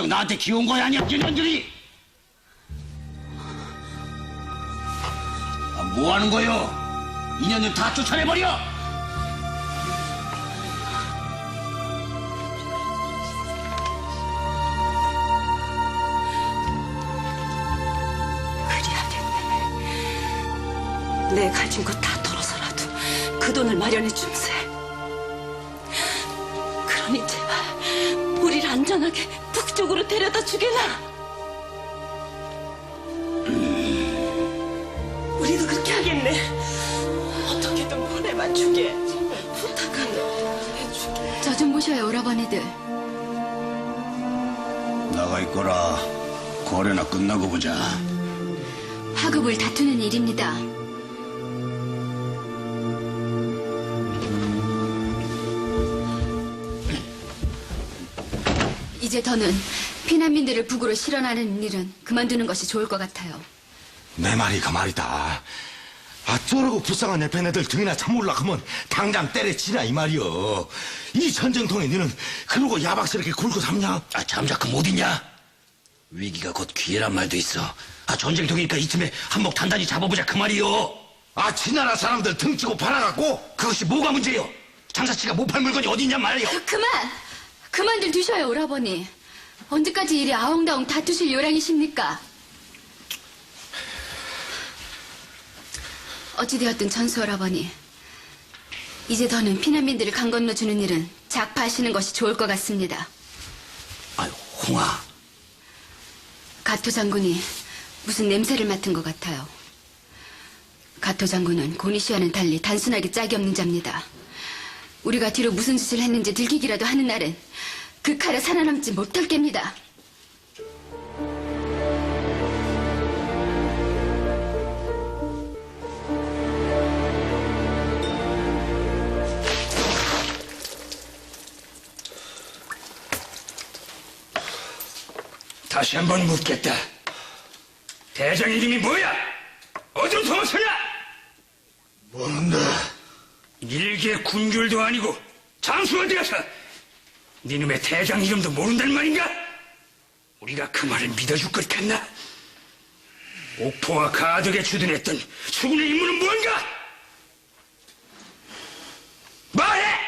떼어 나한테 기운 거야 아니야 이년들이 아, 뭐 하는 거요 이년들 다 쫓아내버려. 내 가진 거다 털어서라도 그 돈을 마련해 줌세. 그러니 제발 우리를 안전하게 북쪽으로 데려다 주게나. 우리도 그렇게 하겠네. 어떻게든 보내만 주게. 해주게. 저좀 보셔요, 오라버니들. 나가 있거라 거래나 끝나고 보자 하급을 다투는 일입니다. 이제 더는 피난민들을 북으로 실어나는 일은 그만두는 것이 좋을 것 같아요. 내 말이 그 말이다. 아, 저러고 불쌍한 내 팬애들 등이나 참을라 하면 당장 때려치라 이 말이여. 이 전쟁통에 너는 그러고 야박스럽게 굴고 삼냐? 아 잠자크 못 있냐 위기가 곧 기회란 말도 있어 아 전쟁통이니까 이쯤에 한몫 단단히 잡아보자 그 말이요 아, 지나라 사람들 등치고 팔아갖고 그것이 뭐가 문제요 장사치가 못 팔 물건이 어디 있냐 말이요 그만! 그만들 두셔요, 오라버니. 언제까지 이리 아웅다웅 다투실 요량이십니까? 어찌되었든 전수 오라버니. 이제 더는 피난민들을 강 건너 주는 일은 작파하시는 것이 좋을 것 같습니다. 아유 홍아 가토 장군이 무슨 냄새를 맡은 것 같아요. 가토 장군은 고니 씨와는 달리 단순하게 짝이 없는 자입니다. 우리가 뒤로 무슨 짓을 했는지 들키기라도 하는 날은 그 칼에 살아남지 못할 겁니다. 다시 한 번 묻겠다 대장 이름이 뭐야 어디로 도망쳐야 뭔데? 일개 군졸도 아니고 장수 어디 가서 니놈의 대장 이름도 모른단 말인가? 우리가 그 말을 믿어줄 것 같나? 옥포와 가덕에 주둔했던 수군의 임무는 뭔가? 말해!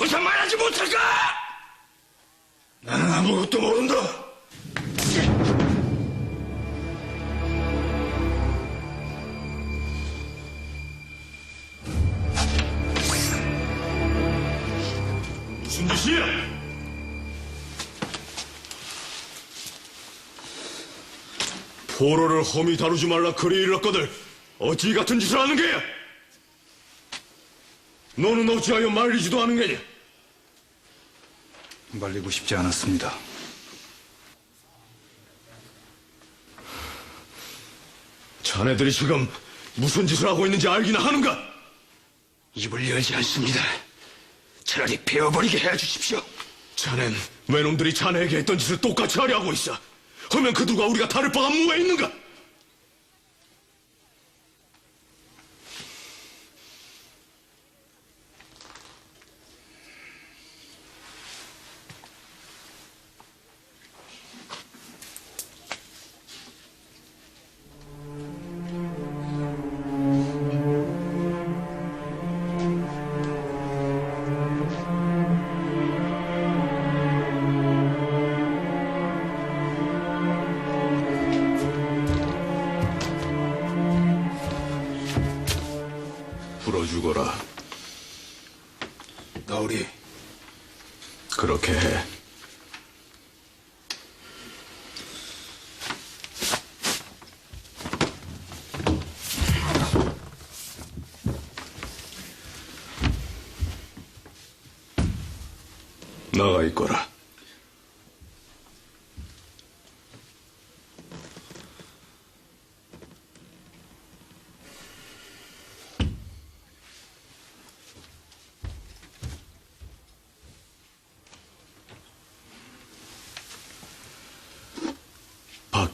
어서 말하지 못할까? 나는 아무것도 모른다. 포로를 험히 다루지 말라 그리 일렀거늘 어찌 같은 짓을 하는 게야? 너는 어찌하여 말리지도 않은 게냐? 말리고 싶지 않았습니다. 자네들이 지금 무슨 짓을 하고 있는지 알기나 하는가? 입을 열지 않습니다. 차라리 베어버리게 해주십시오. 자넨 외놈들이 자네에게 했던 짓을 똑같이 하려 하고 있어. 하면 그들과 우리가 다를 바가 뭐가 있는가? 죽어라. 나으리, 그렇게 해. 나가 있거라.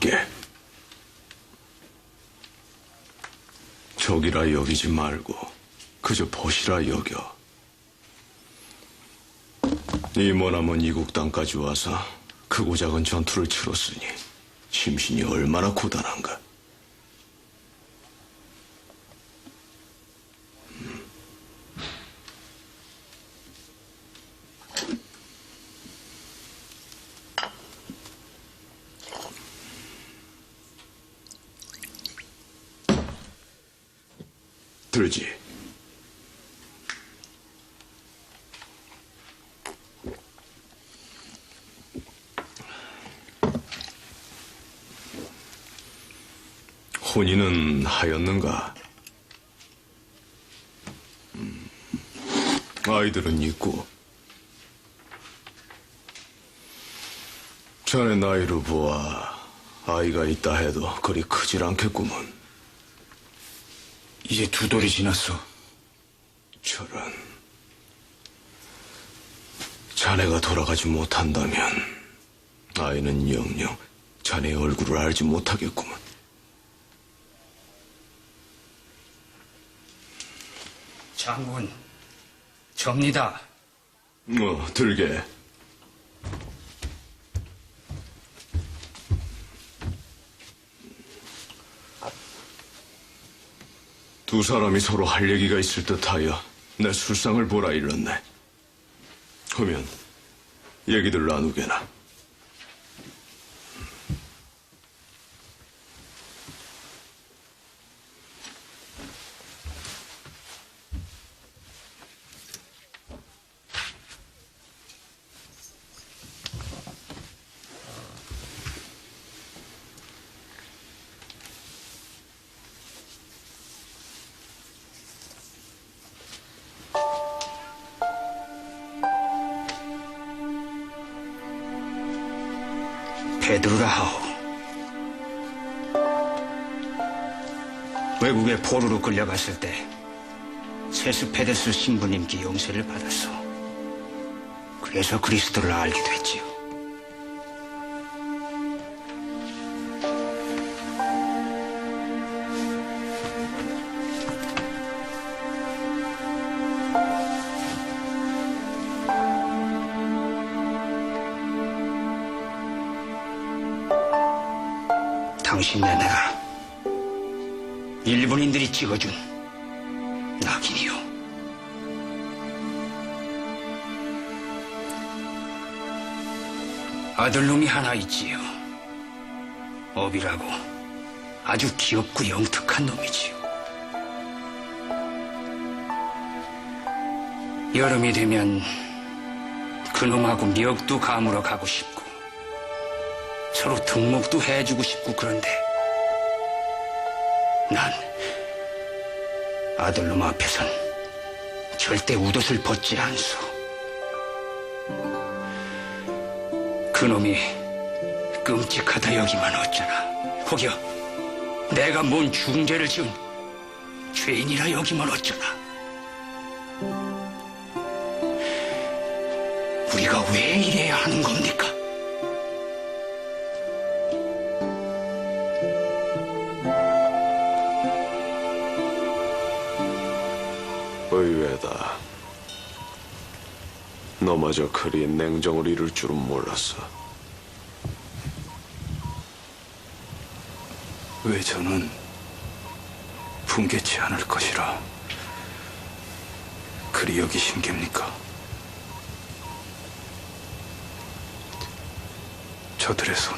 밖에 적이라 여기지 말고 그저 보시라 여겨. 이 머나먼 이국 땅까지 와서 크고 작은 전투를 치렀으니 심신이 얼마나 고단한가. 들지. 혼인은 하였는가? 음, 아이들은 있고 자네 나이로 보아 아이가 있다 해도 그리 크질 않겠구먼 이제 두 돌이 지났어. 저런 자네가 돌아가지 못한다면 아이는 영영 자네의 얼굴을 알지 못하겠구먼 장군, 접니다. 어, 들게. 두 사람이 서로 할 얘기가 있을 듯하여 내 술상을 보라 일렀네. 하면 얘기들 나누게나. 베드로라 하오. 외국에 포로로 끌려갔을 때 세스페데스 신부님께 용서를 받았어. 그래서 그리스도를 알게 됐지요. 당신네 내가 일본인들이 찍어준 낙인이요. 아들놈이 하나 있지요. 업이라고 아주 귀엽고 영특한 놈이지요. 여름이 되면 그놈하고 미역도 감으러 가고 싶고 서로 등목도 해주고 싶고 그런데 난 아들놈 앞에선 절대 웃옷을 벗지 않소. 그놈이 끔찍하다 여기만 어쩌나. 혹여 내가 뭔 중죄를 지은 죄인이라 여기만 어쩌나. 우리가 왜 이래야 하는 겁니까? 너마저 그리 냉정을 이룰 줄은 몰랐어. 왜 저는 분개치 않을 것이라 그리 여기신 geb니까? 저들의 손에